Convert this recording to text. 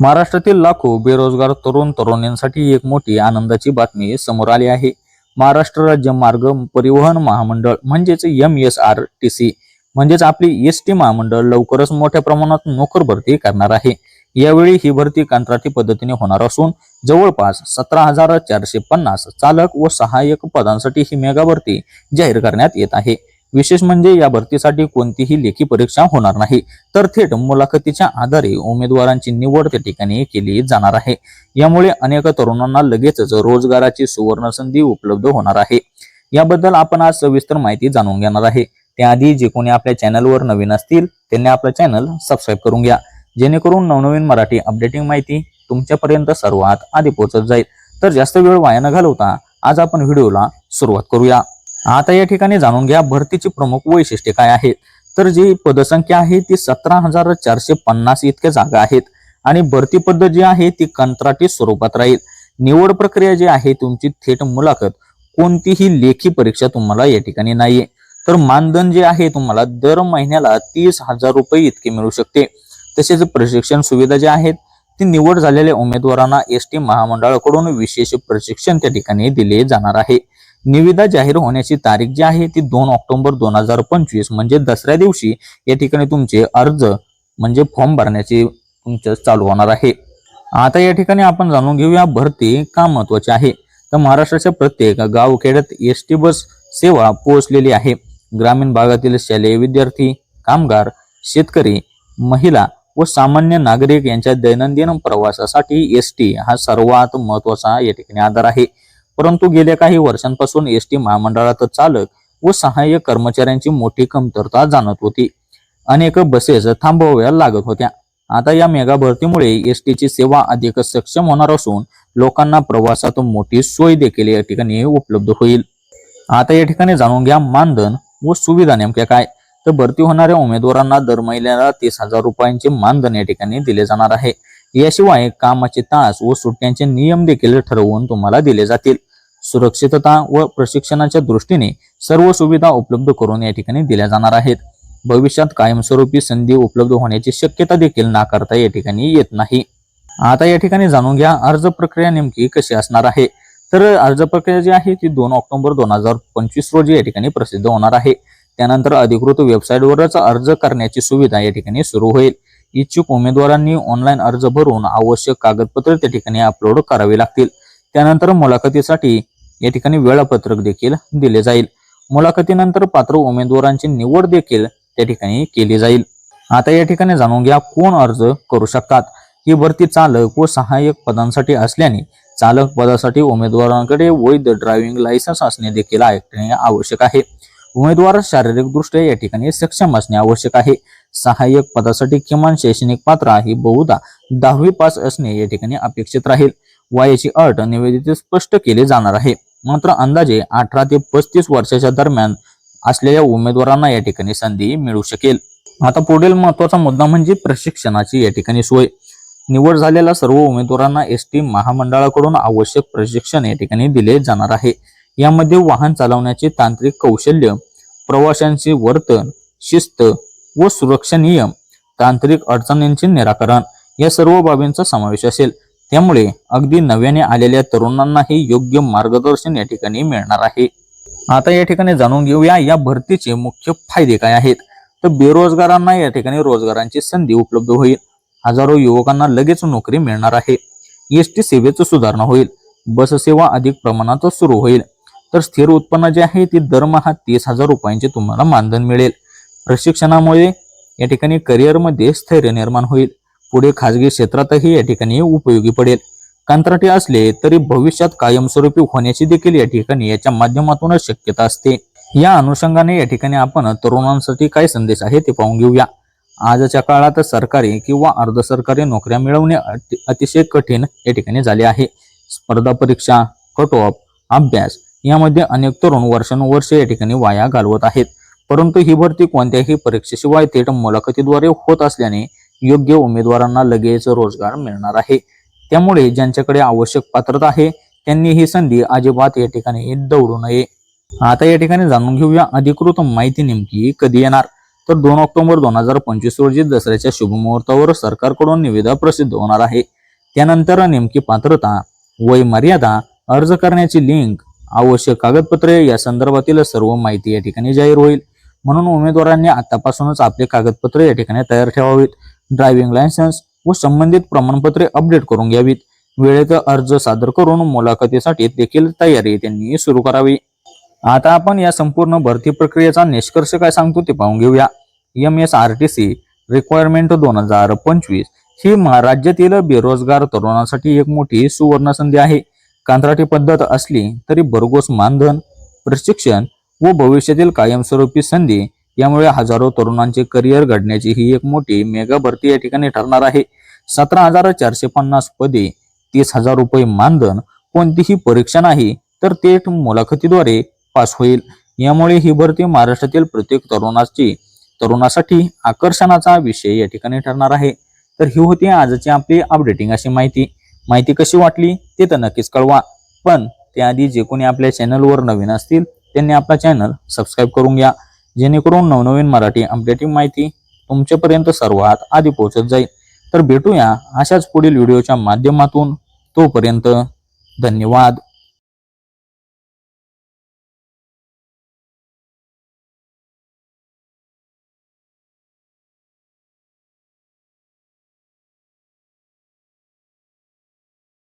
महाराष्ट्रातील लाखो बेरोजगार तरुण तरुणींसाठी एक मोठी आनंदाची बातमी समोर आली आहे. महाराष्ट्र राज्य मार्ग परिवहन महामंडळ म्हणजेच M S R T C म्हणजेच आपली एस टी महामंडळ लवकरच मोठ्या प्रमाणात नोकर भरती करणार आहे. यावेळी ही भरती कंत्राटी पद्धतीने होणार असून जवळपास सतरा हजार चारशे पन्नास चालक व सहाय्यक पदांसाठी ही मेगा भरती जाहीर करण्यात येत आहे. विशेष म्हणजे या भरतीसाठी कोणतीही लेखी परीक्षा होणार नाही. तर थेट मुलाखतीच्या आधारे उमेदवारांची निवड त्या ठिकाणी केली जाणार आहे. यामुळे अनेक तरुणांना लगेचच रोजगाराची सुवर्ण संधी उपलब्ध होणार आहे. याबद्दल आपण आज सविस्तर माहिती जाणून घेणार आहे. त्याआधी जे कोणी आपल्या चॅनलवर नवीन असतील त्यांनी आपलं चॅनल सबस्क्राईब करून घ्या. जेणेकरून नवनवीन मराठी अपडेटिंग माहिती तुमच्यापर्यंत सर्वात आधी पोहोचत जाईल. तर जास्त वेळ वाया न घालवता आज आपण व्हिडिओला सुरुवात करूया. आता या ठिकाणी जाणून घ्या भरतीची प्रमुख वैशिष्ट्ये काय आहेत. तर जी पदसंख्या आहे ती सतरा हजार चारशे पन्नास इतक्या जागा आहेत. आणि भरती पद्धत जी आहे ती कंत्राटी स्वरूपात राहील. निवड प्रक्रिया जी आहे तुमची थेट मुलाखत. कोणतीही लेखी परीक्षा तुम्हाला या ठिकाणी नाहीये. तर मानधन जे आहे तुम्हाला दर महिन्याला तीस हजार रुपये इतके मिळू शकते. तसेच प्रशिक्षण सुविधा ज्या आहेत ती निवड झालेल्या उमेदवारांना एस टी महामंडळाकडून विशेष प्रशिक्षण त्या ठिकाणी दिले जाणार आहे. निविदा जाहीर होण्याची तारीख जी आहे ती दोन ऑक्टोबर दोन हजार पंचवीस म्हणजे दसऱ्या दिवशी या ठिकाणी तुमचे अर्ज म्हणजे फॉर्म भरण्याची तुमचं चालू होणार आहे. आता या ठिकाणी आपण जाणून घेऊया भरती का महत्वाची आहे? तर महाराष्ट्राच्या प्रत्येक गावखेड्यात एस टी बस सेवा पोहोचलेली आहे. ग्रामीण भागातील शालेय विद्यार्थी कामगार शेतकरी महिला व सामान्य नागरिक यांच्या दैनंदिन प्रवासासाठी एस टी हा सर्वात महत्त्वाचा या ठिकाणी आधार आहे. परंतु गेल्या काही वर्षांपासून एस टी महामंडळात चालक व सहाय्यक कर्मचाऱ्यांची मोठी कमतरता जाणवत होती. अनेक बसेस थांबवाव्या लागत होत्या. आता या मेगा भरतीमुळे एस टीची सेवा अधिक सक्षम होणार असून लोकांना प्रवासात मोठी सोय देखील या ठिकाणी उपलब्ध होईल. आता या ठिकाणी जाणून घ्या मानधन व सुविधा नेमक्या काय? तर भरती होणाऱ्या उमेदवारांना दर महिन्याला तीस हजार रुपयांचे मानधन या ठिकाणी दिले जाणार आहे. याशिवाय कामाचे तास व सुट्ट्यांचे नियम देखील ठरवून तुम्हाला दिले जातील. सुरक्षितता व प्रशिक्षणाच्या दृष्टीने सर्व सुविधा उपलब्ध करून या ठिकाणी दिल्या जाणार आहेत. भविष्यात कायमस्वरूपी संधी उपलब्ध होण्याची शक्यता देखील नाकारता या ठिकाणी येत नाही. आता या ठिकाणी जाणून घ्या अर्ज प्रक्रिया नेमकी कशी असणार आहे. तर अर्ज प्रक्रिया जी आहे ती दोन ऑक्टोबर दोन हजार पंचवीस रोजी या ठिकाणी प्रसिद्ध होणार आहे. त्यानंतर अधिकृत वेबसाईटवरच अर्ज करण्याची सुविधा या ठिकाणी सुरू होईल. इच्छुक उमेदवारांनी ऑनलाईन अर्ज भरून आवश्यक कागदपत्रे त्या ठिकाणी अपलोड करावी लागतील. त्यानंतर मुलाखतीसाठी या ठिकाणी वेळापत्रक देखील दिले जाईल. मुलाखतीनंतर पात्र उमेदवारांची निवड देखील त्या ठिकाणी केली जाईल. आता या ठिकाणी जाणून घ्या कोण अर्ज करू शकतात. ही भरती चालक व सहाय्यक पदांसाठी असल्याने चालक पदासाठी उमेदवारांकडे वैध ड्रायव्हिंग लायसन्स असणे देखील आवश्यक आहे. उमेदवार शारीरिकदृष्ट्या या ठिकाणी सक्षम असणे आवश्यक आहे. सहाय्यक पदासाठी किमान शैक्षणिक पात्र ही बहुधा दहावी पास असणे या ठिकाणी अपेक्षित राहील. वयाची अट निवेदित स्पष्ट केली जाणार आहे. मात्र अंदाजे अठरा ते पस्तीस वर्षाच्या दरम्यान असलेल्या उमेदवारांना या ठिकाणी संधी मिळू शकेल. आता पुढील महत्त्वाचा मुद्दा म्हणजे प्रशिक्षणाची या ठिकाणी सोय. निवड झालेल्या सर्व उमेदवारांना एस टी महामंडळाकडून आवश्यक प्रशिक्षण या ठिकाणी दिले जाणार आहे. यामध्ये वाहन चालवण्याचे तांत्रिक कौशल्य प्रवाशांचे वर्तन शिस्त व सुरक्षा नियम तांत्रिक अडचणींचे निराकरण या सर्व बाबींचा समावेश असेल. त्यामुळे अगदी नव्याने आलेल्या तरुणांनाही योग्य मार्गदर्शन या ठिकाणी मिळणार आहे. आता या ठिकाणी जाणून घेऊया या भरतीचे मुख्य फायदे काय आहेत. तर बेरोजगारांना या ठिकाणी रोजगारांची संधी उपलब्ध होईल. हजारो युवकांना लगेच नोकरी मिळणार आहे. एस टी सेवेचं सुधारणा होईल. बससेवा अधिक प्रमाणात सुरू होईल. तर स्थिर उत्पन्न जे आहे ते दरमहा तीस हजार रुपयांचे तुम्हाला मानधन मिळेल. प्रशिक्षणामुळे या ठिकाणी करिअरमध्ये स्थैर्य निर्माण होईल. पुढे खाजगी क्षेत्रातही या ठिकाणी उपयोगी पडेल. कंत्राटी असले तरी भविष्यात कायमस्वरूपी होण्याची देखील या ठिकाणी याच्या माध्यमातूनच शक्यता असते. या अनुषंगाने या ठिकाणी आपण तरुणांसाठी काय संदेश आहे ते पाहून घेऊया. आजच्या काळात सरकारी किंवा अर्ध सरकारी नोकऱ्या मिळवणे अति- अतिशय कठीण या ठिकाणी झाले आहे. स्पर्धा परीक्षा कट ऑफ अभ्यास यामध्ये अनेक तरुण वर्षानुवर्षे या ठिकाणी वाया घालवत आहेत. परंतु ही भरती कोणत्याही परीक्षेशिवाय थेट मुलाखतीद्वारे होत असल्याने योग्य उमेदवारांना लगेच रोजगार मिळणार आहे. त्यामुळे ज्यांच्याकडे आवश्यक पात्रता आहे त्यांनी ही संधी अजिबात या ठिकाणी दौडू नये. आता या ठिकाणी जाणून घेऊया अधिकृत माहिती नेमकी कधी येणार. तर दोन ऑक्टोबर दोन हजार पंचवीस रोजी दसऱ्याच्या शुभमुहूर्तावर सरकारकडून निविदा प्रसिद्ध होणार आहे. त्यानंतर नेमकी पात्रता वय मर्यादा अर्ज करण्याची लिंक आवश्यक कागदपत्रे या संदर्भातील सर्व माहिती या ठिकाणी जाहीर होईल. म्हणून उमेदवारांनी आतापासूनच आपले कागदपत्रे या ठिकाणी तयार ठेवावीत. ड्रायव्हिंग लायसन्स व संबंधित प्रमाणपत्रे अपडेट करून घ्यावीत. वेळेत अर्ज सादर करून मुलाखतीसाठी देखील तयारी त्यांनी सुरू करावी. आता आपण या संपूर्ण भरती प्रक्रियेचा निष्कर्ष काय सांगतो ते पाहून घेऊया. M S R T C requirement दोन हजार पंचवीस ही राज्यातील बेरोजगार तरुणांसाठी एक मोठी सुवर्ण संधी आहे. कंत्राटी पद्धत असली तरी भरघोस मानधन प्रशिक्षण व भविष्यातील कायमस्वरूपी संधी यामुळे हजारो तरुणांचे करिअर घडण्याची ही एक मोठी मेगा भरती या ठिकाणी ठरणार आहे. सतरा हजार चारशे पन्नास पदे तीस हजार रुपये मानधन कोणतीही परीक्षा नाही तर थेट मुलाखतीद्वारे पास होईल. यामुळे ही भरती महाराष्ट्रातील प्रत्येक तरुणाची तरुणासाठी आकर्षणाचा विषय या ठिकाणी ठरणार आहे. तर ही होती आजची आपली अपडेटिंग अशी माहिती. माहिती कशी वाटली ते तर नक्कीच कळवा. पण त्याआधी जे कोणी आपल्या चॅनलवर नवीन असतील त्यांनी आपला चॅनल सबस्क्राईब करून घ्या. जेणेकरून नवनवीन मराठी अपडेटिंग माहिती तुमच्यापर्यंत सर्वात आधी पोहोचत जाईल. तर भेटूया अशाच पुढील व्हिडिओच्या माध्यमातून. तोपर्यंत धन्यवाद.